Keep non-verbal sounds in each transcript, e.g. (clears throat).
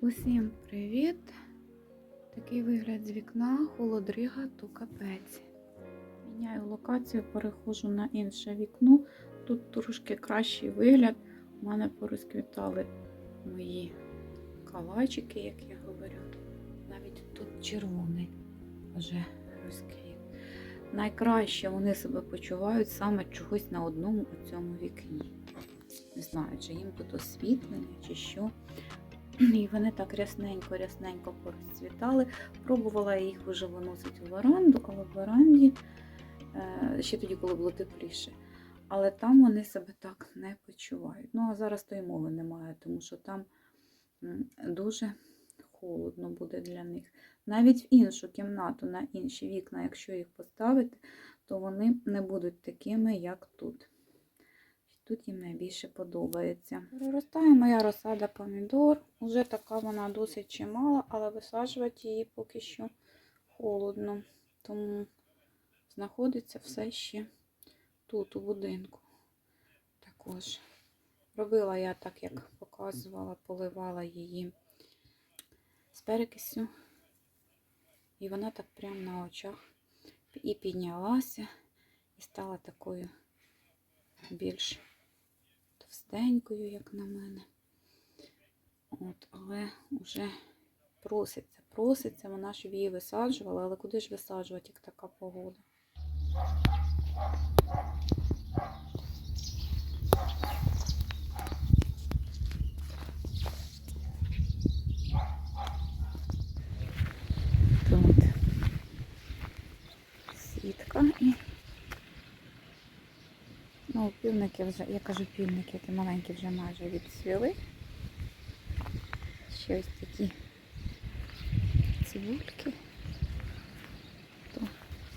Усім привіт! Такий вигляд з вікна, холодрига, то капець. Міняю локацію, переходжу на інше вікно. Тут трошки кращий вигляд. У мене порозквітали мої калачики, як я говорю. Навіть тут червоний вже розквіт. Найкраще вони себе почувають саме чогось на одному у цьому вікні. Не знаю, чи їм тут освітлення, чи що. І вони так рясненько-рясненько порозцвітали. Пробувала їх вже виносити у веранду, але в веранді е, ще тоді, коли було тепліше. Але там вони себе так не почувають. Ну, а зараз то й мови немає, тому що там дуже холодно буде для них. Навіть в іншу кімнату, на інші вікна, якщо їх поставити, то вони не будуть такими, як тут. Тут їм найбільше подобається. Проростає моя розсада помідор. Уже така вона досить чимала, але висаджувати її поки що холодно. Тому знаходиться все ще тут, у будинку. Також робила я так, як показувала, поливала її з перекисю. І вона так прямо на очах і піднялася, і стала такою більш товстенькою, як на мене. От, але вже проситься, проситься, вона щоб її висаджувала, але куди ж висаджувати, як така погода? Тут сітка і Ну, півники вже, я кажу півники, ті маленькі вже майже відсвіли. Ще ось такі цибульки. То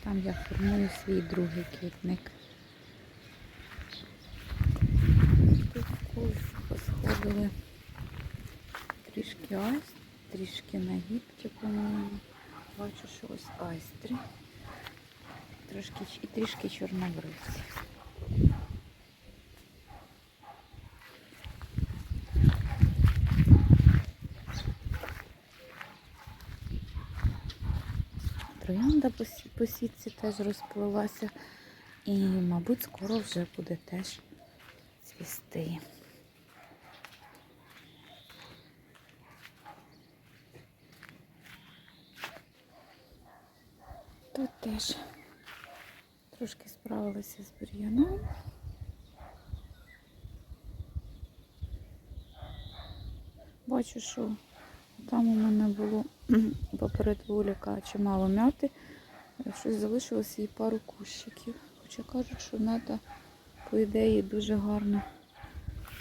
там я формую свій другий квітник. Тут колись посходили трішки айст, трішки нагібки, по-моєму. Бачу, що ось айстри. Трошки, і трішки чорнобривці. Троянда по сі- сітці теж розплилася. І, мабуть, скоро вже буде теж цвісти. Тут теж трошки справилася з бур'яном. Бачу, що там у мене було поперед вулика чимало мяти. Щось залишилося і пару кущиків. Хоча кажуть, що мята, по ідеї, дуже гарно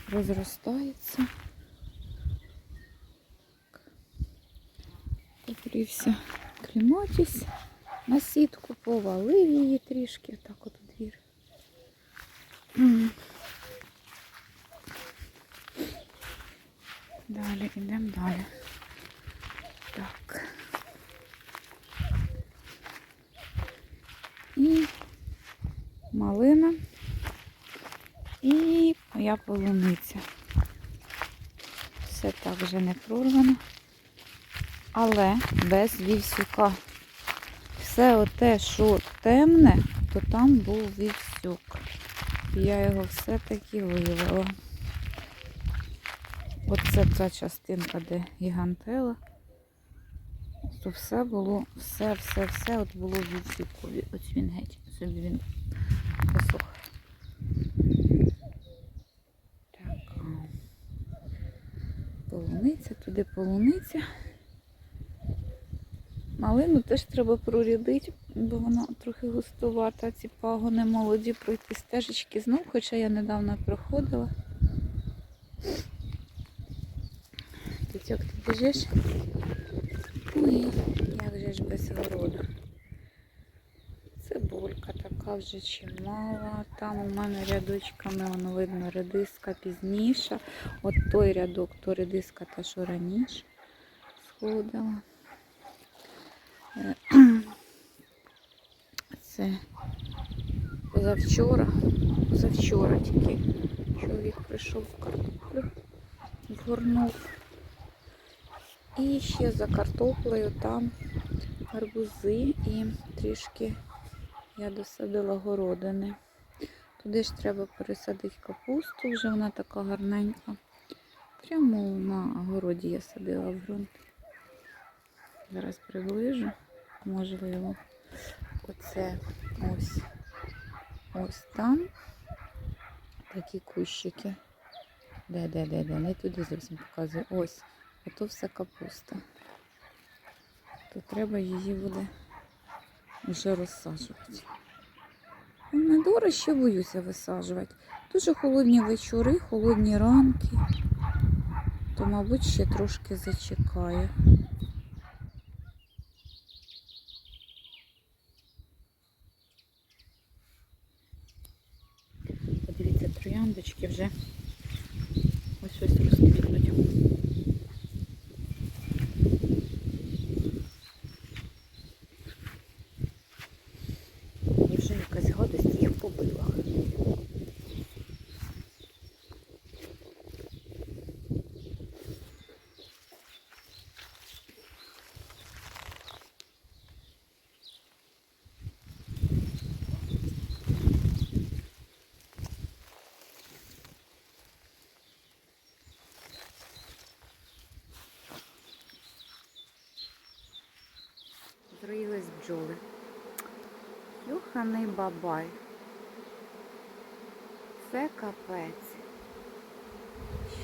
розростається. Попрівся кліматіс. На сітку повалив її трішки, так от у двір. Далі йдемо далі. Так. І малина. І моя полуниця. Все так вже не прорвано. Але без вівсюка. Все оте, що темне, то там був вівсюк. Я його все-таки вивела. Оце ця частинка, де гігантела. То все було, все, все, все от було вівсюкові. Ось він геть, собі він посох. Так. Полуниця, полуниця. Малину теж треба прорядити, бо вона трохи густувата. Ці пагони молоді пройти стежечки знов, хоча я недавно проходила. Тітьок, ти біжиш? Ой, як же ж без городу. Цибулька така вже чимала. Там у мене рядочками воно видно редиска пізніша. От той рядок, то редиска та що раніше сходила. Е, (clears throat) Це позавчора, позавчора тільки чоловік прийшов в картоплю, згорнув. І ще за картоплею там гарбузи і трішки я досадила городини. Туди ж треба пересадити капусту, вже вона така гарненька. Прямо на городі я садила в ґрунт. Зараз приближу, можливо, оце ось ось там такі кущики. Де, де, де, де, не туди зовсім показую. Ось, ото все капуста. То треба її буде вже розсаджувати. Помидори ще боюся висаджувати. Дуже холодні вечори, холодні ранки. То, мабуть, ще трошки зачекаю. Подивіться, трояндочки вже ось ось розквітнуть. І вже якась гадость їх побила. Зроїлись бджоли. Юханий бабай. Це капець.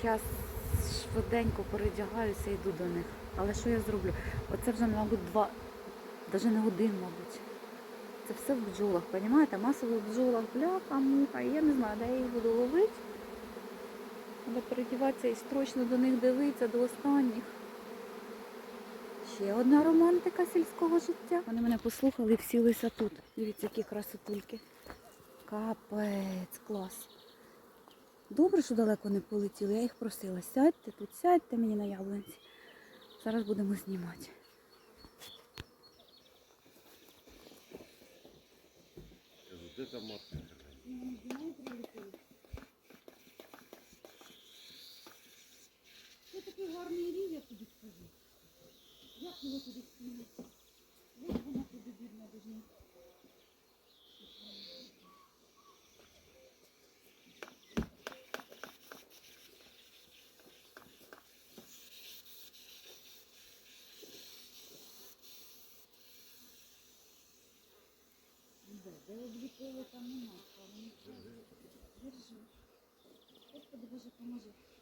Зараз швиденько передягаюся і йду до них. Але що я зроблю? Оце вже, мабуть, два, навіть не один, мабуть. Це все в бджолах, розумієте? Масово в бджолах бляха, муха. Я не знаю, де я їх буду ловити. Треба передіватися і строчно до них дивитися до останніх. Ще одна романтика сільського життя. Вони мене послухали і всілися тут. Дивіться, які красотульки. Капець, клас. Добре, що далеко не полетіли. Я їх просила. Сядьте тут, сядьте мені на яблунці. Зараз будемо знімати. Де та матка? Це такий гарний рів, я тобі скажу. Як його туди скинути? Ось вона туди бідна них. Де, де обліково там нема, вони Держи. Господи Боже, поможи.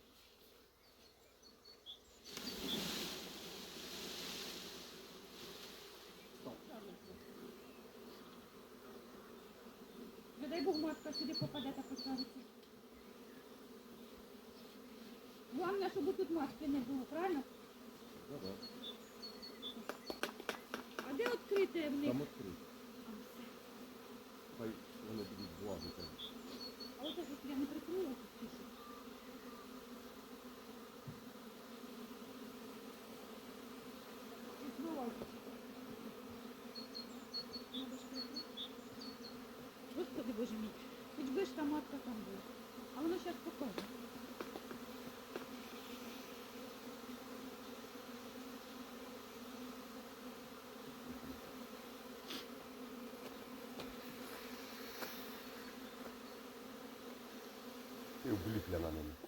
Дай Бог матка сюди попаде та посадиться. Главное, щоб тут матки не було, правильно? Ну, да. А де відкрите в них? Там відкрито. Хай вони будуть влазити. А от якщо я не прикрила тут чи що? Відкривайте. Надо ж прикрити. Господи Боже мій, хоч би ж та матка там була. А воно зараз покаже. І обліпля на ньому.